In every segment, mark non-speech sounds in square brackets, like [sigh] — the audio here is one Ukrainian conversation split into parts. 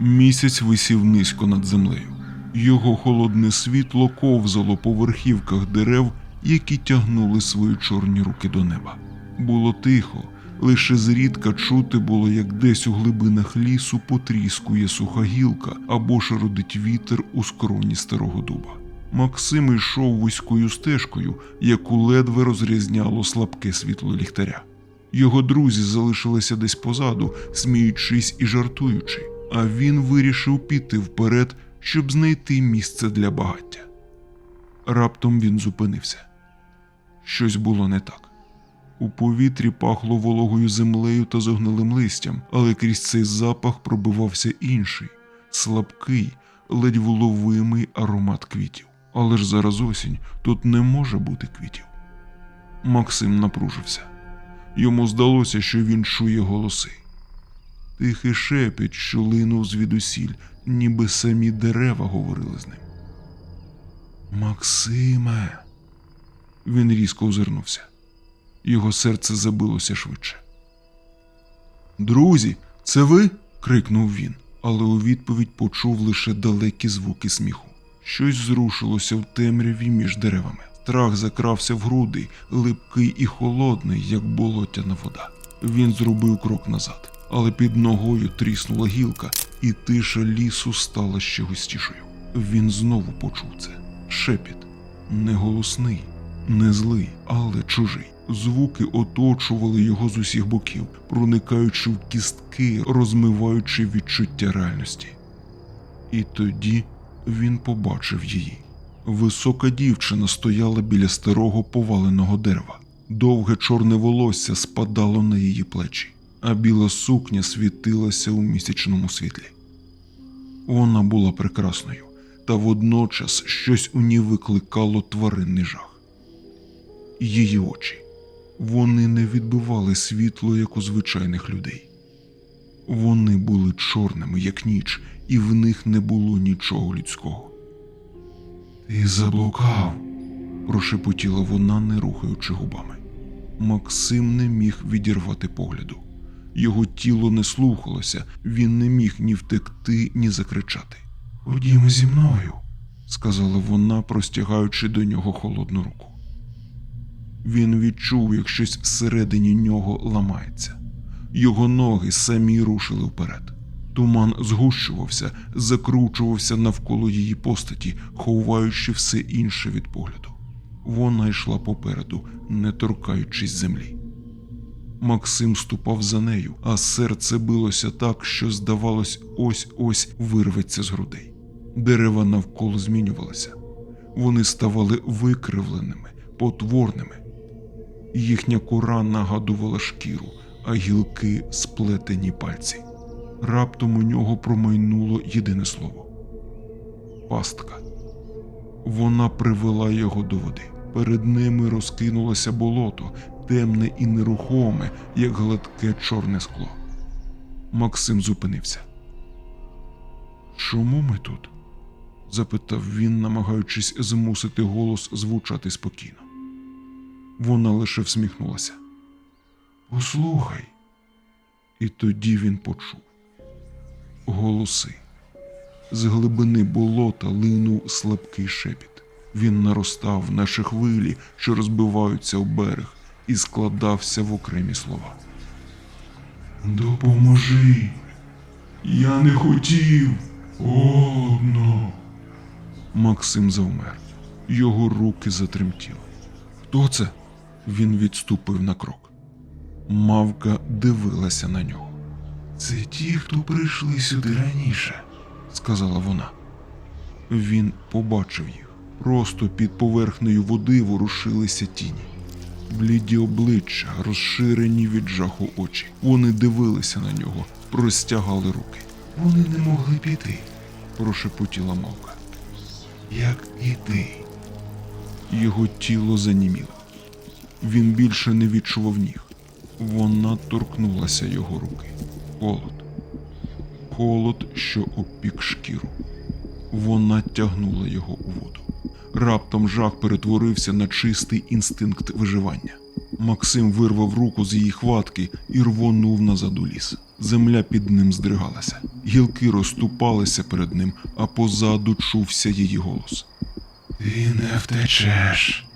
Місяць висів низько над землею. Його холодне світло ковзало по верхівках дерев, які тягнули свої чорні руки до неба. Було тихо, лише зрідка чути було, як десь у глибинах лісу потріскує суха гілка або шародить вітер у скроні старого дуба. Максим йшов вузькою стежкою, яку ледве розрізняло слабке світло ліхтаря. Його друзі залишилися десь позаду, сміючись і жартуючи, а він вирішив піти вперед, щоб знайти місце для багаття. Раптом він зупинився. Щось було не так. У повітрі пахло вологою землею та зогнилим листям, але крізь цей запах пробивався інший, слабкий, ледь вловимий аромат квітів. Але ж зараз осінь, тут не може бути квітів. Максим напружився. Йому здалося, що він чує голоси. Тихий шепіт, що линув звідусіль, ніби самі дерева говорили з ним. Максиме. Він різко озирнувся. Його серце забилося швидше. Друзі, це ви? крикнув він, але у відповідь почув лише далекі звуки сміху. Щось зрушилося в темряві між деревами. Страх закрався в груди, липкий і холодний, як болотяна вода. Він зробив крок назад, але під ногою тріснула гілка, і тиша лісу стала ще густішою. Він знову почув це шепіт, не голосний, не злий, але чужий. Звуки оточували його з усіх боків, проникаючи в кістки, розмиваючи відчуття реальності. І тоді він побачив її. Висока дівчина стояла біля старого поваленого дерева. Довге чорне волосся спадало на її плечі, а біла сукня світилася у місячному світлі. Вона була прекрасною, та водночас щось у ній викликало тваринний жах. Її очі. Вони не відбивали світло, як у звичайних людей. Вони були чорними, як ніч, і в них не було нічого людського. Ти заблукав, прошепотіла вона, не рухаючи губами. Максим не міг відірвати погляду. Його тіло не слухалося, він не міг ні втекти, ні закричати. Ходімо зі мною, сказала вона, простягаючи до нього холодну руку. Він відчув, як щось всередині нього ламається. Його ноги самі рушили вперед. Туман згущувався, закручувався навколо її постаті, ховаючи все інше від погляду. Вона йшла попереду, не торкаючись землі. Максим ступав за нею, а серце билося так, що, здавалось, ось ось вирветься з грудей. Дерева навколо змінювалися. Вони ставали викривленими, потворними. Їхня кора нагадувала шкіру, а гілки сплетені пальці. Раптом у нього промайнуло єдине слово пастка. Вона привела його до води. Перед ними розкинулося болото, темне і нерухоме, як гладке чорне скло. Максим зупинився. Чому ми тут? запитав він, намагаючись змусити голос звучати спокійно. Вона лише всміхнулася. Послухай. І тоді він почув голоси. З глибини болота линув слабкий шепіт. Він наростав, наче хвилі, що розбиваються об берег, і складався в окремі слова. Допоможи. Я не хотів. Одно. Максим завмер. Його руки затремтіли. Хто це? Він відступив на крок. Мавка дивилася на нього. Це ті, хто прийшли сюди раніше, сказала вона. Він побачив їх. Просто під поверхнею води ворушилися тіні. Бліді обличчя, розширені від жаху очі. Вони дивилися на нього, простягали руки. Вони не могли піти, прошепотіла мавка. Як і ти. Його тіло заніміло. Він більше не відчував ніг. Вона торкнулася його руки. Холод. Холод, що опік шкіру. Вона тягнула його у воду. Раптом жах перетворився на чистий інстинкт виживання. Максим вирвав руку з її хватки і рвонув назад у ліс. Земля під ним здригалася. Гілки розступалися перед ним, а позаду чувся її голос. Ти не втечеш.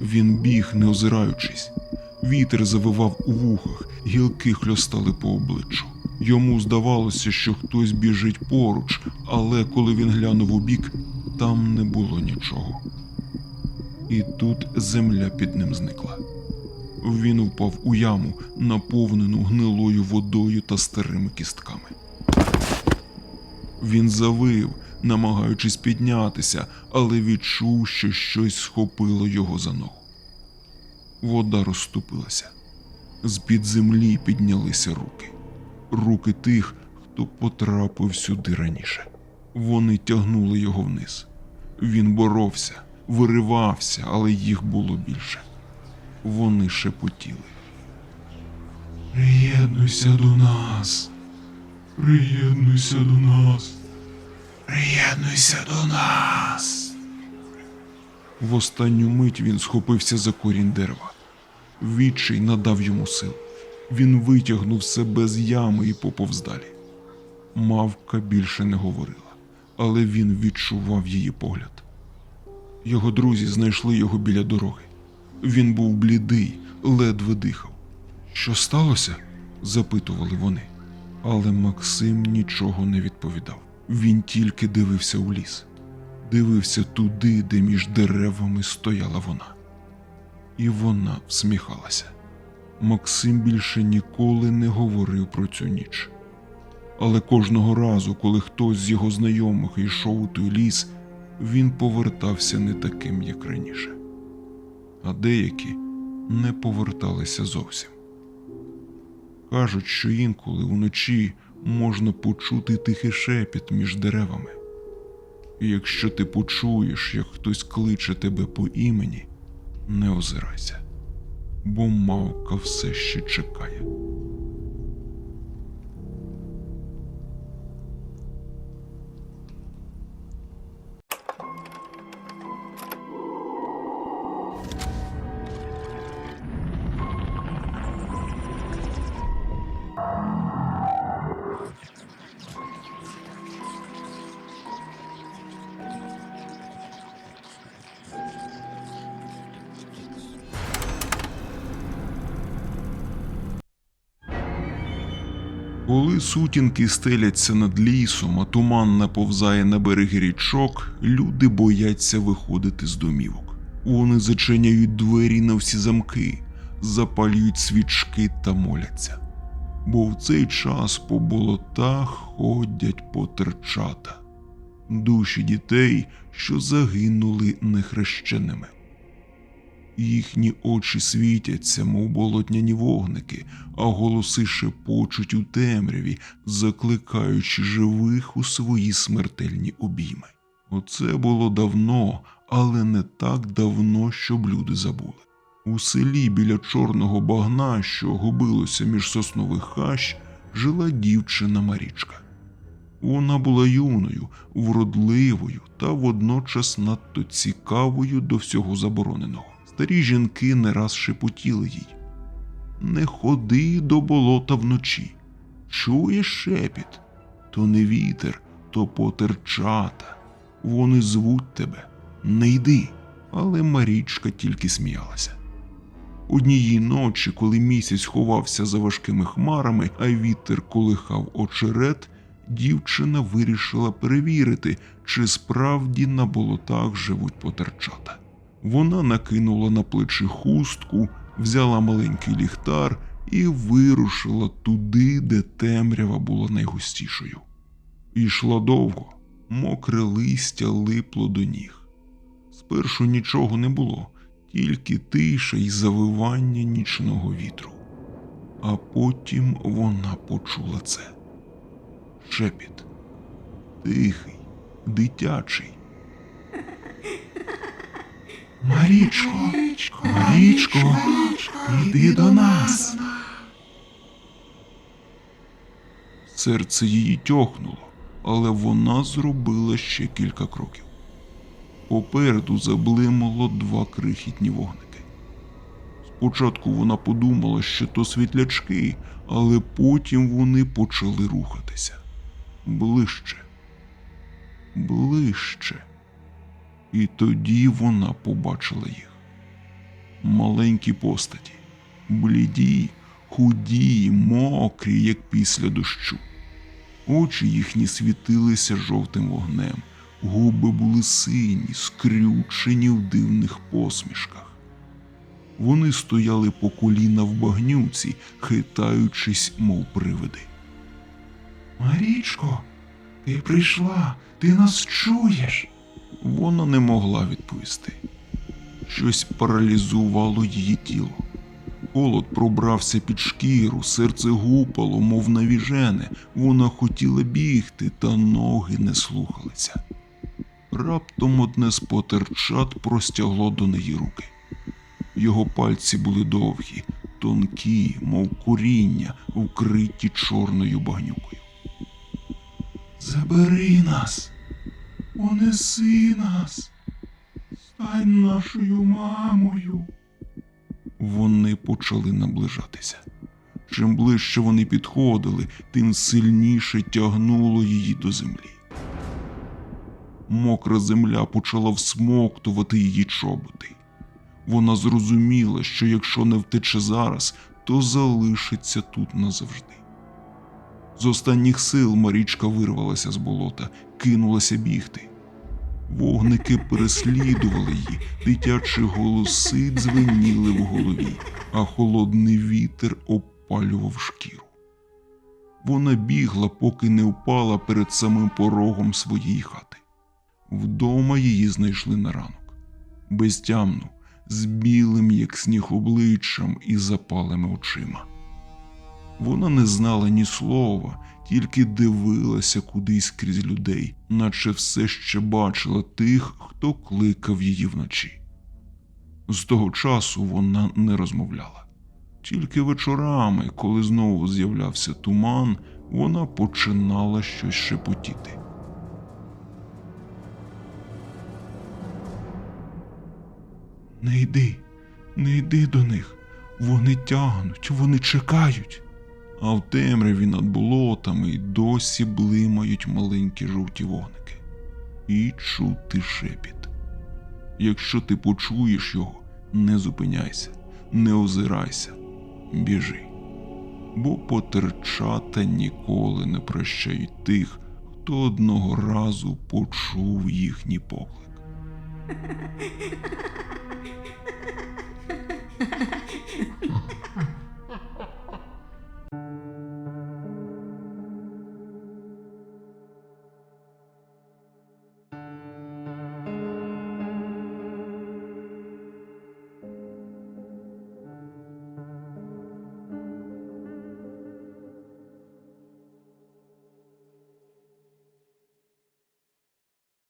Він біг, не озираючись. Вітер завивав у вухах, гілки хльостали по обличчю. Йому здавалося, що хтось біжить поруч, але коли він глянув у бік, там не було нічого. І тут земля під ним зникла. Він впав у яму, наповнену гнилою водою та старими кістками. Він завив, намагаючись піднятися, але відчув, що щось схопило його за ногу. Вода розступилася. З-під землі піднялися руки. Руки тих, хто потрапив сюди раніше. Вони тягнули його вниз. Він боровся, виривався, але їх було більше. Вони шепотіли. Приєднуйся до нас. Приєднуйся до нас. Приєднуйся до нас. В останню мить він схопився за корінь дерева. Відчай надав йому сил. Він витягнув себе з ями і поповз далі. Мавка більше не говорила, але він відчував її погляд. Його друзі знайшли його біля дороги. Він був блідий, ледве дихав. Що сталося? запитували вони. Але Максим нічого не відповідав. Він тільки дивився у ліс, дивився туди, де між деревами стояла вона. І вона всміхалася. Максим більше ніколи не говорив про цю ніч. Але кожного разу, коли хтось з його знайомих йшов у той ліс, він повертався не таким, як раніше. А деякі не поверталися зовсім. Кажуть, що інколи вночі можна почути тихий шепіт між деревами. І якщо ти почуєш, як хтось кличе тебе по імені, не озирайся, бо мавка все ще чекає. Коли сутінки стеляться над лісом, а туман наповзає на береги річок, люди бояться виходити з домівок. Вони зачиняють двері на всі замки, запалюють свічки та моляться. Бо в цей час по болотах ходять потерчата, душі дітей, що загинули нехрещеними. Їхні очі світяться, мов болотняні вогники, а голоси шепочуть у темряві, закликаючи живих у свої смертельні обійми. Оце було давно, але не так давно, щоб люди забули. У селі біля чорного багна, що губилося між соснових хащ, жила дівчина Марічка. Вона була юною, вродливою та водночас надто цікавою до всього забороненого. Старі жінки не раз шепотіли їй. Не ходи до болота вночі. Чуєш шепіт? То не вітер, то потерчата. Вони звуть тебе. Не йди. Але Марічка тільки сміялася. Однієї ночі, коли місяць ховався за важкими хмарами, а вітер колихав очерет, дівчина вирішила перевірити, чи справді на болотах живуть потерчата. Вона накинула на плечі хустку, взяла маленький ліхтар і вирушила туди, де темрява була найгустішою. Ішла довго, мокре листя липло до ніг. Спершу нічого не було, тільки тиша й завивання нічного вітру. А потім вона почула це. Шепіт. Тихий, дитячий. Марічко, Марічко, іди до нас. Серце її тьохнуло, але вона зробила ще кілька кроків. Попереду заблимало два крихітні вогники. Спочатку вона подумала, що то світлячки, але потім вони почали рухатися. ближче, ближче. І тоді вона побачила їх. Маленькі постаті, бліді, худі, мокрі, як після дощу. Очі їхні світилися жовтим вогнем, губи були сині, скрючені в дивних посмішках. Вони стояли по коліна в багнюці, хитаючись, мов привиди. Марічко, ти прийшла, ти нас чуєш. Вона не могла відповісти. Щось паралізувало її тіло. Холод пробрався під шкіру, серце гупало, мов навіжене. Вона хотіла бігти, та ноги не слухалися. Раптом одне з потерчат простягло до неї руки. Його пальці були довгі, тонкі, мов куріння, вкриті чорною багнюкою. Забери нас, понеси нас, стань нашою мамою. Вони почали наближатися. Чим ближче вони підходили, тим сильніше тягнуло її до землі. Мокра земля почала всмоктувати її чоботи. Вона зрозуміла, що якщо не втече зараз, то залишиться тут назавжди. З останніх сил Марічка вирвалася з болота, кинулася бігти. Вогники переслідували її, дитячі голоси дзвеніли в голові, а холодний вітер опалював шкіру. Вона бігла, поки не впала перед самим порогом своєї хати. Вдома її знайшли на ранок, безтямну, з білим, як сніг обличчям і запалими очима. Вона не знала ні слова, тільки дивилася кудись крізь людей, наче все ще бачила тих, хто кликав її вночі. З того часу вона не розмовляла. Тільки вечорами, коли знову з'являвся туман, вона починала щось шепотіти. Не йди, не йди до них. Вони тягнуть, вони чекають. А в темряві над болотами й досі блимають маленькі жовті вогники. І чути шепіт. Якщо ти почуєш його, не зупиняйся, не озирайся, біжи. Бо потерчата ніколи не прощають тих, хто одного разу почув їхній поклик. [laughs]